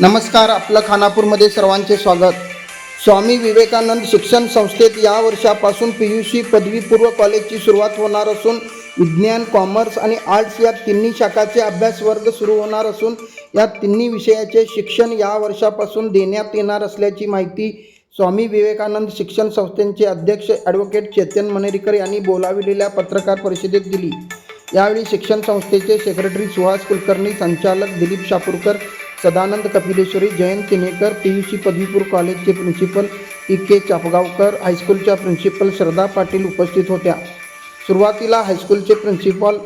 नमस्कार आपलं खानापूरमध्ये सर्वांचे स्वागत. स्वामी विवेकानंद शिक्षण संस्थेत या वर्षापासून पी यू सी पदवीपूर्व कॉलेजची सुरुवात होणार असून विज्ञान कॉमर्स आणि आर्ट्स या तिन्ही शाखाचे अभ्यास वर्ग सुरू होणार असून या तिन्ही विषयाचे शिक्षण या वर्षापासून देण्यात येणार असल्याची माहिती स्वामी विवेकानंद शिक्षण संस्थेचे अध्यक्ष ॲडव्होकेट चेतन मनेरीकर यांनी बोलाविलेल्या पत्रकार परिषदेत दिली. यावेळी शिक्षण संस्थेचे सेक्रेटरी सुहास कुलकर्णी संचालक Dilip Shapurkar Sadanand Kapileshwari Jayant Tinekar T U C Padvipur कॉलेजचे प्रिन्सिपल टी के चापगावकर हायस्कूलच्या प्रिन्सिपल श्रद्धा पाटील उपस्थित होत्या. सुरुवातीला हायस्कूलचे प्रिन्सिपल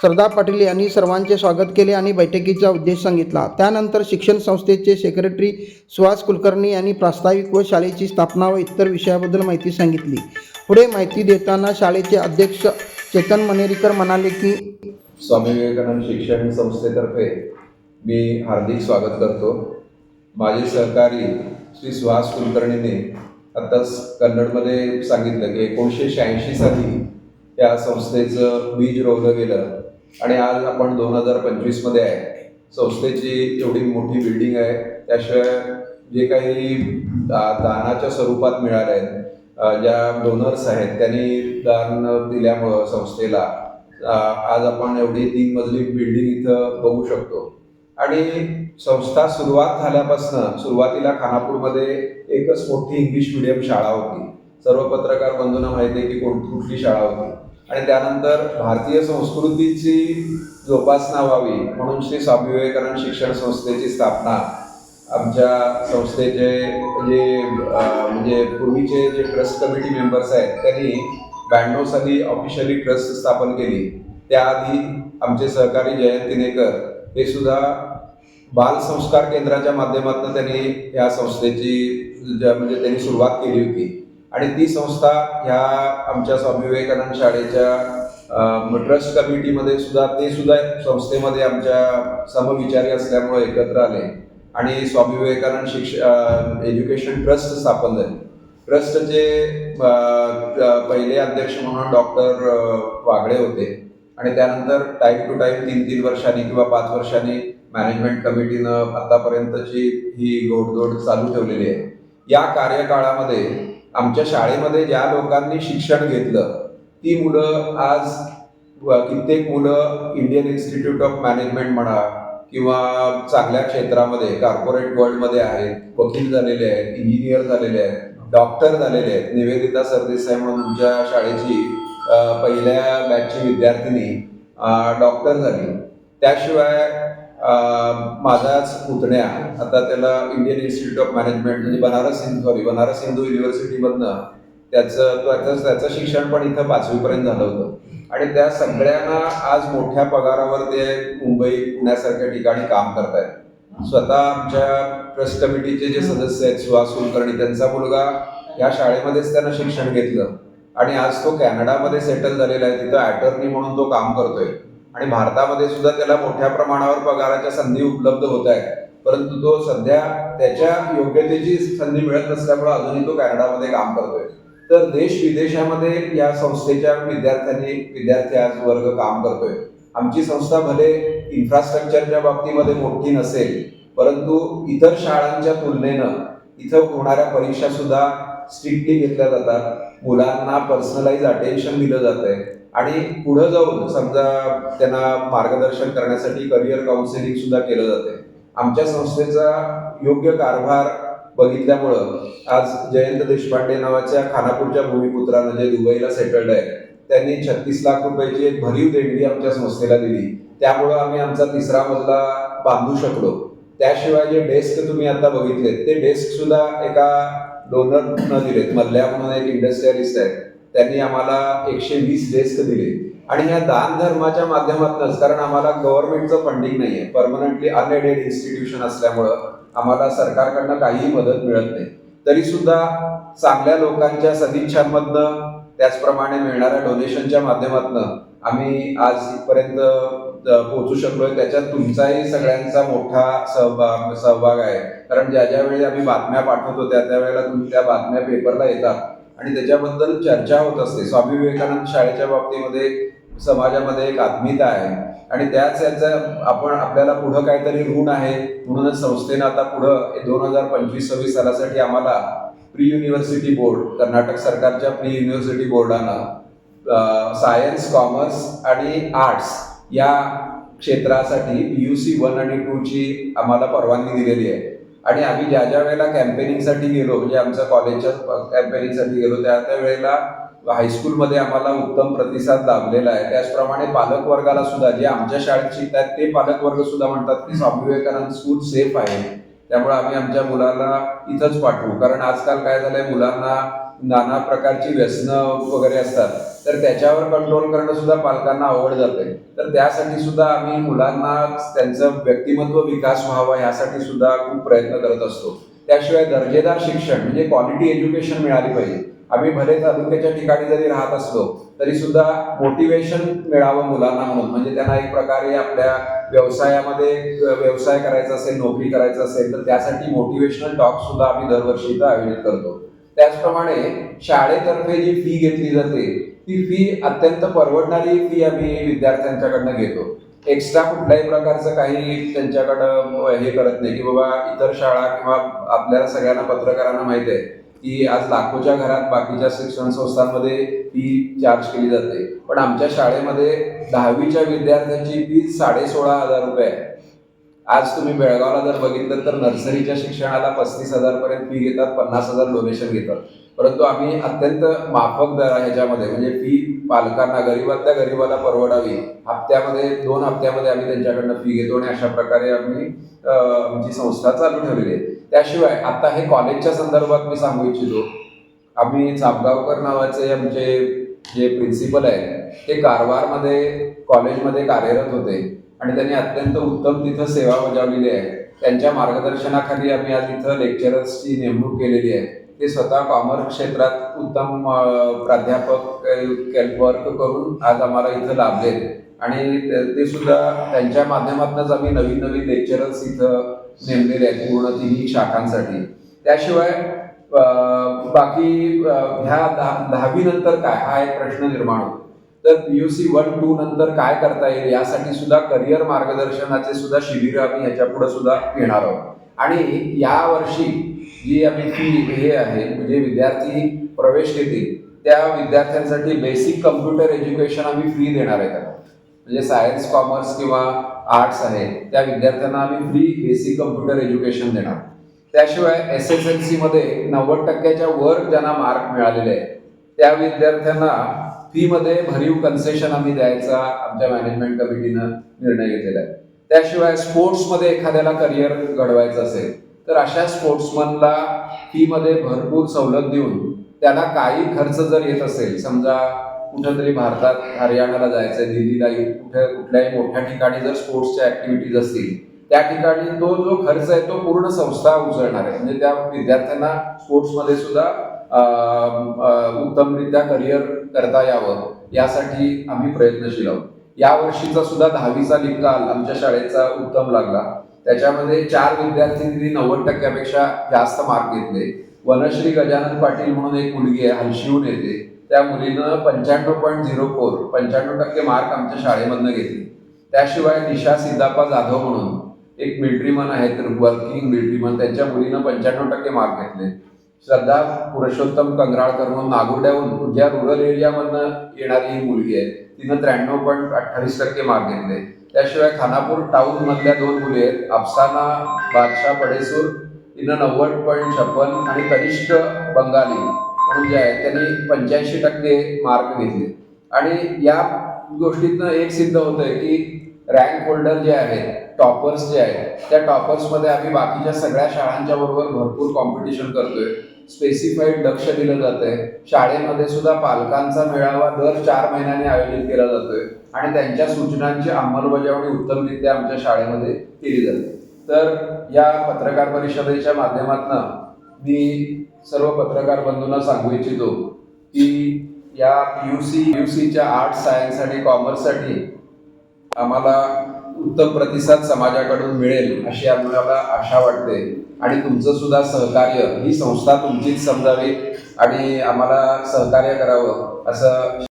श्रद्धा पाटील यांनी सर्वांचे स्वागत केले आणि बैठकीचा उद्देश सांगितला. त्यानंतर शिक्षण संस्थेचे सेक्रेटरी सुहास कुलकर्णी यांनी प्रास्ताविक व शाळेची स्थापना व इतर विषयाबद्दल माहिती सांगितली. पुढे माहिती देताना शाळेचे अध्यक्ष चेतन मनेरीकर म्हणाले की स्वामी विवेकानंद शिक्षण संस्थेतर्फे मी हार्दिक स्वागत करतो. माझे सहकारी श्री सुहास कुलकर्णीने आत्ताच कन्नडमध्ये सांगितलं की एकोणीसशे शहाऐंशी साली त्या संस्थेचं बीज रोवलं गेलं आणि आज आपण दोन हजार पंचवीसमध्ये आहे. संस्थेची एवढी मोठी बिल्डिंग आहे. त्याशिवाय जे काही दा- दानाच्या स्वरूपात मिळाले आहेत ज्या डोनर्स आहेत त्यांनी दान दिल्यामुळं संस्थेला आज आपण एवढी तीन मजली बिल्डिंग इथं बघू शकतो. आणि संस्था सुरुवात झाल्यापासून सुरुवातीला खानापूरमध्ये एकच मोठी इंग्लिश मिडियम शाळा होती. सर्व पत्रकार बंधूंना माहिती आहे की कोण कुठली शाळा होती. आणि त्यानंतर भारतीय संस्कृतीची जोपासना व्हावी म्हणून श्री स्वामी विवेकानंद शिक्षण संस्थेची स्थापना. आमच्या संस्थेचे जे म्हणजे पूर्वीचे जे ट्रस्ट कमिटी मेंबर्स आहेत त्यांनी ब्याण्णव साली ऑफिशियली ट्रस्ट स्थापन केली. त्याआधी आमचे सहकारी जयंत तिनेकर हे सुद्धा बाल संस्कार केंद्राच्या माध्यमातून त्यांनी या संस्थेची म्हणजे त्यांनी सुरुवात केली होती. आणि ती संस्था ह्या आमच्या स्वामी विवेकानंद शाळेच्या ट्रस्ट कमिटीमध्ये सुद्धा ते सुद्धा संस्थेमध्ये आमच्या समविचारी असल्यामुळे एकत्र आले. आणि स्वामी विवेकानंद शिक्ष एज्युकेशन ट्रस्ट स्थापन झाले. ट्रस्टचे पहिले अध्यक्ष म्हणून डॉक्टर वागडे होते. आणि त्यानंतर टाईम टू टाईम तीन तीन वर्षांनी किंवा पाच वर्षांनी मॅनेजमेंट कमिटीनं आतापर्यंतची ही गोडदोड चालू ठेवलेली आहे या कार्यकाळामध्ये आमच्या शाळेमध्ये ज्या लोकांनी शिक्षण घेतलं ती मुलं आज कित्येक मुलं इंडियन इन्स्टिट्यूट ऑफ मॅनेजमेंट म्हणा किंवा चांगल्या क्षेत्रामध्ये कॉर्पोरेट वर्ल्डमध्ये आहेत वकील झालेले आहेत इंजिनियर झालेले आहेत डॉक्टर झालेले आहेत निवेदिता सरदेसाई म्हणून तुमच्या शाळेची पहिल्या बॅचची विद्यार्थिनी डॉक्टर झाली. त्याशिवाय माझाच पुतण्या आता त्याला इंडियन इन्स्टिट्यूट ऑफ मॅनेजमेंट म्हणजे बनारस हिंदू सॉरी बनारस हिंदू युनिव्हर्सिटीमधनं त्याचं त्याचं त्याचं शिक्षण पण इथं पाचवीपर्यंत झालं होतं. आणि त्या सगळ्यांना आज मोठ्या पगारावर ते मुंबई पुण्यासारख्या ठिकाणी काम करतायत. स्वतः आमच्या ट्रस्ट कमिटीचे जे सदस्य आहेत सुहास कुलकर्णी त्यांचा मुलगा या शाळेमध्येच त्यांना शिक्षण घेतलं. आणि आज तो कॅनडामध्ये सेटल झालेला आहे तिथं अटर्नी म्हणून तो काम करतोय. आणि भारतामध्ये सुद्धा त्याला मोठ्या प्रमाणावर पगाराच्या संधी उपलब्ध होत आहेत. परंतु तो सध्या त्याच्या योग्यतेची संधी मिळत नसल्यामुळे अजूनही तो कॅनडामध्ये काम करतोय. तर देश विदेशामध्ये या संस्थेच्या विद्यार्थ्यांनी विद्यार्थी आज वर्ग काम करतोय. आमची संस्था भले इन्फ्रास्ट्रक्चरच्या बाबतीमध्ये मोठी नसेल परंतु इतर शाळांच्या तुलनेनं इथं होणाऱ्या परीक्षा सुद्धा स्ट्रिक्टली घेतल्या जातात. मुलांना पर्सनलाइज अटेन्शन दिलं जात आहे आणि पुढे जाऊन समजा त्यांना मार्गदर्शन करण्यासाठी करिअर काउन्सिलिंग सुद्धा केलं जाते आमच्या संस्थेचा योग्य कारभार बघितल्यामुळं आज जयंत देशपांडे नावाच्या खानापूरच्या भूमिपुत्रानं जे दुबईला सेटल्ड आहे त्यांनी छत्तीस लाख रुपयाची एक भरीव देणगी आमच्या संस्थेला दिली. त्यामुळं आम्ही आमचा तिसरा मजला बांधू शकलो. त्याशिवाय जे डेस्क तुम्ही आता बघितले ते डेस्क सुद्धा एका डोनरनं न दिलेत मल्ल्या म्हणून एक इंडस्ट्रियलिस्ट आहेत. त्यांनी आम्हाला एकशे वीस डेस्क दिले आणि ह्या दान धर्माच्या माध्यमातूनच कारण आम्हाला गव्हर्नमेंटचं फंडिंग नाही आहे परमनंटली अनएडेड इन्स्टिट्यूशन असल्यामुळं आम्हाला सरकारकडनं काहीही मदत मिळत नाही. तरी सुद्धा चांगल्या लोकांच्या सदिच्छांमधनं त्याचप्रमाणे मिळणाऱ्या डोनेशनच्या माध्यमातून आम्ही आज इथपर्यंत पोहोचू शकलोय. त्याच्यात तुमचाही सगळ्यांचा मोठा सहभाग सहभाग आहे. कारण ज्या ज्या वेळी आम्ही बातम्या पाठवतो त्या त्यावेळेला तुम्ही त्या बातम्या पेपरला येतात. आणि त्याच्याबद्दल चर्चा होत असते. स्वामी विवेकानंद शाळेच्या बाबतीमध्ये समाजामध्ये एक आत्मीयता आहे. आणि त्याच याचं आपण आपल्याला पुढं काहीतरी ऋण आहे. म्हणूनच संस्थेनं आता पुढं दोन हजार पंचवीस सव्वीस सालासाठी आम्हाला प्री युनिव्हर्सिटी बोर्ड कर्नाटक सरकारच्या प्री युनिव्हर्सिटी बोर्डानं सायन्स कॉमर्स आणि आर्ट्स या क्षेत्रासाठी पी यू सी वन आणि टूची आम्हाला परवानगी दिलेली आहे. आणि आम्ही ज्या ज्या वेळेला कॅम्पेनिंगसाठी गेलो म्हणजे आमच्या कॉलेजच्या कॅम्पेनिंगसाठी गेलो त्या त्या वेळेला हायस्कूलमध्ये आम्हाला उत्तम प्रतिसाद लाभलेला आहे. त्याचप्रमाणे पालकवर्गाला सुद्धा जे आमच्या शाळेत शिकतात ते पालकवर्ग सुद्धा म्हणतात की स्वामी विवेकानंद स्कूल सेफ आहे. त्यामुळे आम्ही आमच्या मुलाला इथंच पाठवू. कारण आजकाल काय झालंय मुलांना नाना प्रकारची व्यसनं वगैरे असतात तर त्याच्यावर कंट्रोल करणं सुद्धा पालकांना आवड जाते तर त्यासाठी सुद्धा आम्ही मुलांना त्यांचं व्यक्तिमत्व विकास व्हावा यासाठी सुद्धा खूप प्रयत्न करत असतो. त्याशिवाय दर्जेदार शिक्षण म्हणजे क्वालिटी एज्युकेशन मिळाली पाहिजे. आम्ही भले तालुक्याच्या ठिकाणी जरी राहत असलो तरी सुद्धा मोटिवेशन मिळावं मुलांना म्हणून. म्हणजे त्यांना एक प्रकारे आपल्या व्यवसायामध्ये व्यवसाय करायचा असेल नोकरी करायचं असेल तर त्यासाठी मोटिवेशनल टॉक सुद्धा आम्ही दरवर्षी इथं आयोजित करतो. त्याचप्रमाणे शाळेतर्फे जी फी घेतली जाते ती फी अत्यंत परवडणारी फी आम्ही विद्यार्थ्यांच्याकडनं घेतो. एक्स्ट्रा कुठल्याही प्रकारचं काही त्यांच्याकडं हे करत नाही की बाबा इतर शाळा किंवा आपल्याला सगळ्यांना पत्रकारांना माहिती आहे की आज लाखोच्या घरात बाकीच्या शिक्षण संस्थांमध्ये फी चार्ज केली जाते. पण आमच्या शाळेमध्ये दहावीच्या विद्यार्थ्यांची फी साडे सोळा हजार रुपये आहे. आज तुम्ही बेळगावला जर बघितलं तर नर्सरीच्या शिक्षणाला पस्तीस हजार पर्यंत फी घेतात पन्नास हजार डोनेशन घेतात. परंतु आम्ही अत्यंत माफक दर ह्याच्यामध्ये. म्हणजे फी पालकांना गरीबातल्या गरीबाला परवडावी. हप्त्यामध्ये दोन हप्त्यामध्ये आम्ही त्यांच्याकडनं फी घेतो आणि अशा प्रकारे आम्ही आमची संस्था चालू ठेवलेली आहे. त्याशिवाय आता हे कॉलेजच्या संदर्भात मी सांगू इच्छितो. आम्ही चापगावकर नावाचे आमचे जे प्रिन्सिपल आहेत ते कारवारमध्ये कॉलेजमध्ये कार्यरत होते. आणि त्यांनी अत्यंत उत्तम तिथं सेवा बजावलेली आहे. त्यांच्या मार्गदर्शनाखाली आम्ही आज इथं लेक्चरर्सची नेमणूक केलेली आहे. ते स्वतः कॉमर्स क्षेत्रात उत्तम प्राध्यापक वर्क करून आज आम्हाला इथं लाभले. आणि ते- सुद्धा त्यांच्या माध्यमातूनच आम्ही नवीन नवीन लेक्चरर्स इथं नेमलेले आहेत पूर्ण तिन्ही शाखांसाठी. त्याशिवाय बाकी ह्या दहा दहावी नंतर काय? हा एक प्रश्न निर्माण होतो. तर पीयूसी वन टू नंतर काय करता येईल यासाठी सुद्धा करिअर मार्गदर्शनाचे सुद्धा शिबिर आम्ही ह्याच्या पुढे सुद्धा घेणार आहोत. आणि या वर्षी जी आम्ही फी हे आहे म्हणजे विद्यार्थी प्रवेश घेतील त्या विद्यार्थ्यांसाठी बेसिक कम्प्युटर एज्युकेशन आम्ही फ्री देणार आहे त्यांना म्हणजे सायन्स कॉमर्स किंवा आर्ट्स आहे त्या विद्यार्थ्यांना आम्ही फ्री बेसिक कम्प्युटर एज्युकेशन देणार. त्याशिवाय एस एस एल सी मध्ये नव्वद टक्क्याच्या वर ज्यांना मार्क मिळालेले आहेत त्या विद्यार्थ्यांना फीमध्ये भरीव कन्सेशन आम्ही द्यायचा आमच्या मॅनेजमेंट कमिटीनं निर्णय घेतलेला आहे. त्याशिवाय स्पोर्ट्समध्ये एखाद्याला करिअर घडवायचं असेल तर अशा स्पोर्ट्समनला फीमध्ये भरपूर सवलत देऊन त्याला काही खर्च जर येत असेल समजा कुठंतरी भारतात हरियाणाला जायचंय दिल्लीला कुठे कुठल्याही मोठ्या ठिकाणी जर स्पोर्ट्सच्या ऍक्टिव्हिटीज असतील त्या ठिकाणी तो जो खर्च आहे तो पूर्ण संस्था उचलणार आहे. म्हणजे त्या विद्यार्थ्यांना स्पोर्ट्समध्ये सुद्धा उत्तमरित्या करिअर करता यावं यासाठी आम्ही प्रयत्नशील आहोत. या वर्षीचा सुद्धा दहावीचा निकाल आमच्या शाळेचा उत्तम लागला. त्याच्यामध्ये चार विद्यार्थ्यांनी नव्वद टक्क्यापेक्षा जास्त मार्क घेतले. वनश्री गजानन पाटील म्हणून एक मुलगी आहे हलशिवून येते. त्या मुलीनं पंच्याण्णव पॉईंट झिरो फोर पंच्याण्णव टक्के मार्क आमच्या शाळेमधनं घेतले. त्याशिवाय निशा सिद्धाप्पा जाधव म्हणून एक मिलिटरीमन आहेत वर्किंग मिलिटरीमन त्यांच्या मुलीनं पंच्याण्णव टक्के मार्क घेतले. श्रद्धा पुरुषोत्तम कंगराळकर म्हणून नागुर्ड्याहून ज्या रुरल एरियामधनं येणारी ही मुलगी आहे. तिनं त्र्याण्णव पॉईंट अठ्ठावीस टक्के मार्क घेतले. त्याशिवाय खानापूर टाऊन मधल्या दोन मुली आहेत. अफसाना बादशाह पडेसूर तिनं नव्वद पॉईंट छप्पन आणि कनिष्ठ बंगाली म्हणून जे आहेत त्यांनी पंच्याऐंशी टक्के मार्क घेतले. आणि या गोष्टीतनं एक सिद्ध होतंय की रँक होल्डर जे आहेत टॉपर्स जे आहेत त्या टॉपर्समध्ये आम्ही बाकीच्या सगळ्या शाळांच्या बरोबर भरपूर कॉम्पिटिशन करतोय. स्पेसिफाईड लक्ष दिलं जातंय. शाळेमध्ये सुद्धा पालकांचा मेळावा दर चार महिन्याने आयोजित केला जातोय. आणि त्यांच्या सूचनांची अंमलबजावणी उत्तमरित्या आमच्या शाळेमध्ये केली जाते. तर या पत्रकार परिषदेच्या माध्यमातून मी सर्व पत्रकार बंधूंना सांगू इच्छितो की या यू सी यू सीच्या आर्ट सायन्स आणि कॉमर्ससाठी आम्हाला उत्तम प्रतिसाद समाजाकडून मिळेल अशी आम्हाला आशा वाटते. आणि तुमचं सुद्धा सहकार्य ही संस्था तुमचीच समजावी आणि आम्हाला सहकार्य करावं असं